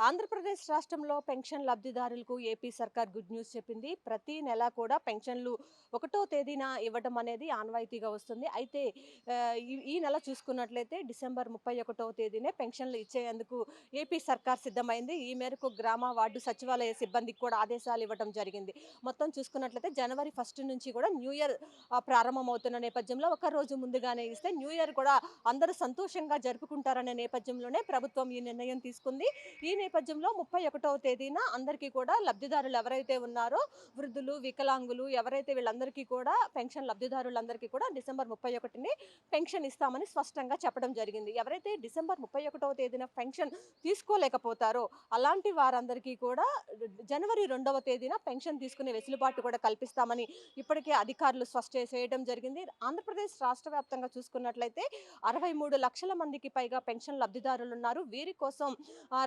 ఆంధ్రప్రదేశ్ రాష్ట్రంలో పెన్షన్ లబ్ధిదారులకు ఏపీ సర్కార్ గుడ్ న్యూస్ చెప్పింది. ప్రతి నెల కూడా పెన్షన్లు ఒకటో తేదీన ఇవ్వడం అనేది ఆనవాయితీగా వస్తుంది. అయితే ఈ- నెల చూసుకున్నట్లయితే డిసెంబర్ ముప్పై ఒకటో తేదీనే పెన్షన్లు ఇచ్చేందుకు ఏపీ సర్కార్ సిద్ధమైంది. ఈ మేరకు గ్రామ వార్డు సచివాలయ సిబ్బందికి కూడా ఆదేశాలు ఇవ్వడం జరిగింది. మొత్తం చూసుకున్నట్లయితే జనవరి ఫస్ట్ నుంచి కూడా న్యూ ఇయర్ ప్రారంభమవుతున్న నేపథ్యంలో ఒక రోజు ముందుగానే ఇస్తే న్యూ ఇయర్ కూడా అందరూ సంతోషంగా జరుపుకుంటారనే నేపథ్యంలోనే ప్రభుత్వం ఈ నిర్ణయం తీసుకుంది. ఈ నేపథ్యంలో ముప్పై ఒకటవ తేదీన అందరికీ కూడా లబ్ధిదారులు ఎవరైతే ఉన్నారో వృద్ధులు వికలాంగులు ఎవరైతే వీళ్ళందరికీ కూడా పెన్షన్ లబ్ధిదారులందరికీ కూడా డిసెంబర్ ముప్పై ఒకటిని పెన్షన్ ఇస్తామని స్పష్టంగా చెప్పడం జరిగింది. ఎవరైతే డిసెంబర్ ముప్పై ఒకటవ తేదీన పెన్షన్ తీసుకోలేకపోతారో అలాంటి వారందరికీ కూడా జనవరి రెండవ తేదీన పెన్షన్ తీసుకునే వెసులుబాటు కూడా కల్పిస్తామని ఇప్పటికే అధికారులు స్పష్టం చేయడం జరిగింది. ఆంధ్రప్రదేశ్ రాష్ట్ర వ్యాప్తంగా చూసుకున్నట్లయితే అరవై మూడు లక్షల మందికి పైగా పెన్షన్ లబ్ధిదారులు ఉన్నారు. వీరి కోసం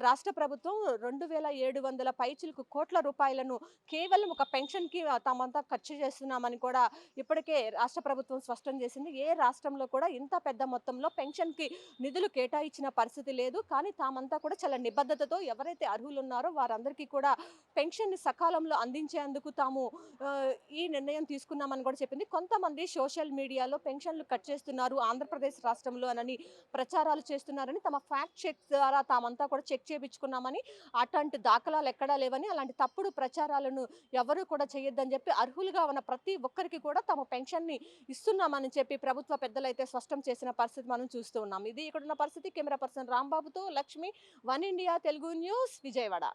రాష్ట్ర ప్రభుత్వం ప్రభుత్వం రెండు వేల ఏడు వందల పైచిలకు కోట్ల రూపాయలను కేవలం ఒక పెన్షన్కి తామంతా ఖర్చు చేస్తున్నామని కూడా ఇప్పటికే రాష్ట్ర ప్రభుత్వం స్పష్టం చేసింది. ఏ రాష్ట్రంలో కూడా ఇంత పెద్ద మొత్తంలో పెన్షన్కి నిధులు కేటాయించిన పరిస్థితి లేదు. కానీ తామంతా కూడా చాలా నిబద్ధతతో ఎవరైతే అర్హులు ఉన్నారో వారందరికీ కూడా పెన్షన్ని సకాలంలో అందించేందుకు తాము ఈ నిర్ణయం తీసుకున్నామని కూడా చెప్పింది. కొంతమంది సోషల్ మీడియాలో పెన్షన్లు కట్ చేస్తున్నారు ఆంధ్రప్రదేశ్ రాష్ట్రంలో అని ప్రచారాలు చేస్తున్నారని తమ ఫ్యాక్ట్ చెక్ ద్వారా తామంతా కూడా చెక్ చేయించుకున్నామని అట్లాంటి దాఖలాలు ఎక్కడా లేవని అలాంటి తప్పుడు ప్రచారాలను ఎవరు కూడా చేయొద్దని చెప్పి అర్హులుగా ఉన్న ప్రతి ఒక్కరికి కూడా తమ పెన్షన్ని ఇస్తున్నామని చెప్పి ప్రభుత్వ పెద్దలైతే స్పష్టం చేసిన పరిస్థితి మనం చూస్తూ ఉన్నాం. ఇది ఇక్కడ ఉన్న పరిస్థితి. Camera person రాంబాబుతో Lakshmi one India Telugu news Vijayawada.